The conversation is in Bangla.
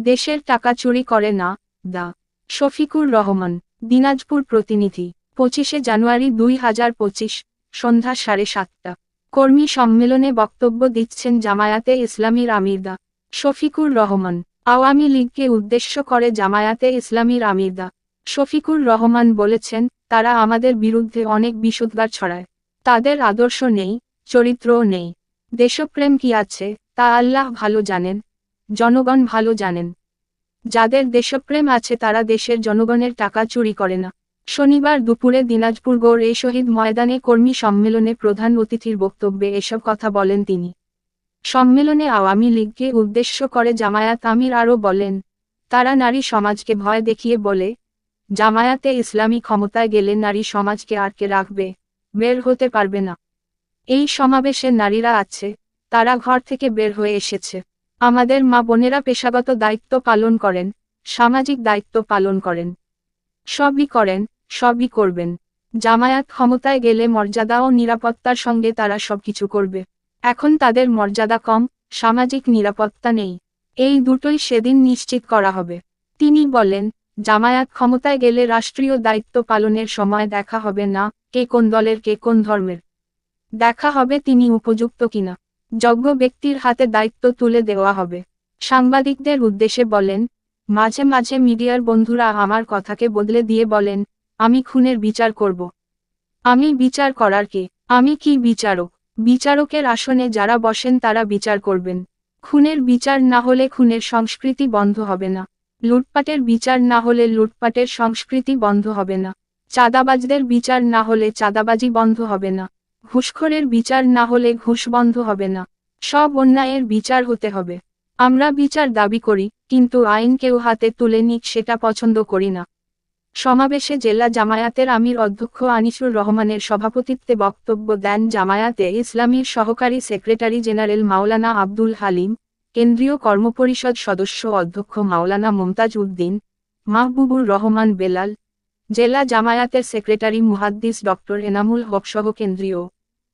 দেশের টাকা চুরি করে না, দা। শফিকুর রহমান, দিনাজপুর প্রতিনিধি, পঁচিশে জানুয়ারি দুই হাজার পঁচিশ, সন্ধ্যা সাড়ে সাতটা। কর্মী সম্মেলনে বক্তব্য দিচ্ছেন জামায়াতে ইসলামীর আমিরদা শফিকুর রহমান, আওয়ামী লীগকে উদ্দেশ্য করে জামায়াতে ইসলামীর আমিরদা শফিকুর রহমান বলেছেন, তারা আমাদের বিরুদ্ধে অনেক বিশুদ্ধার ছড়ায়। তাদের আদর্শ নেই, চরিত্রও নেই। দেশপ্রেম কি আছে, তা আল্লাহ ভালো জানেন। জনগণ ভালো জানেন। যাদের দেশপ্রেম আছে তারা দেশের জনগণের টাকা চুরি করে না। শনিবার দুপুরে দিনাজপুর গৌর এ শহীদ ময়দানে কর্মী সম্মেলনে প্রধান অতিথির বক্তব্যে এসব কথা বলেন তিনি। সম্মেলনে আওয়ামী লীগকে উদ্দেশ্য করে জামায়াত আমির আরও বলেন, তারা নারী সমাজকে ভয় দেখিয়ে বলে, জামায়াতে ইসলামী ক্ষমতায় গেলে নারী সমাজকে আটকে রাখবে? বের হতে পারবে না। এই সমাবেশে নারীরা আছে, তারা ঘর থেকে বের হয়ে এসেছে। আমাদের মা বোনেরা পেশাগত দায়িত্ব পালন করেন, সামাজিক দায়িত্ব পালন করেন। সবই করেন, সবই করবেন। জামায়াত ক্ষমতায় গেলে মর্যাদা ও নিরাপত্তার সঙ্গে তারা সবকিছু করবে। এখন তাদের মর্যাদা কম, সামাজিক নিরাপত্তা নেই। এই দুটোই সেদিন নিশ্চিত করা হবে। তিনি বলেন, জামায়াত ক্ষমতায় গেলে রাষ্ট্রীয় দায়িত্ব পালনের সময় দেখা হবে না, কে কোন দলের, কে কোন ধর্মের। দেখা হবে তিনি উপযুক্ত কিনা। যোগ্য ব্যক্তির হাতে দায়িত্ব তুলে দেওয়া হবে। সাংবাদিকদের উদ্দেশ্যে বলেন, মাঝে মাঝে মিডিয়ার বন্ধুরা আমার কথাকে বদলে দিয়ে বলেন, আমি খুনের বিচার করব। আমি বিচার করার কে? আমি কি বিচারক? বিচারকের আসনে যারা বসেন তারা বিচার করবেন। খুনের বিচার না হলে খুনের সংস্কৃতি বন্ধ হবে না। লুটপাটের বিচার না হলে লুটপাটের সংস্কৃতি বন্ধ হবে না। চাঁদাবাজদের বিচার না হলে চাঁদাবাজি বন্ধ হবে না। ঘুষখোরের বিচার না হলে ঘুষ বন্ধ হবে না। সব অন্যায়ের বিচার হতে হবে। আমরা বিচার দাবি করি, কিন্তু আইন কেউ হাতে তুলে নিক সেটা পছন্দ করি না। সমাবেশে জেলা জামায়াতের আমির অধ্যক্ষ আনিসুর রহমানের সভাপতিত্বে বক্তব্য দেন জামায়াতে ইসলামীর সহকারী সেক্রেটারি জেনারেল মাওলানা আব্দুল হালিম, কেন্দ্রীয় কর্মপরিষদ সদস্য অধ্যক্ষ মাওলানা মুমতাজ উদ্দিন, মাহবুবুর রহমান বেলাল, জেলা জামায়াতের সেক্রেটারি মুহাদ্দিস ডক্টর এনামুল হক সহ কেন্দ্রীয়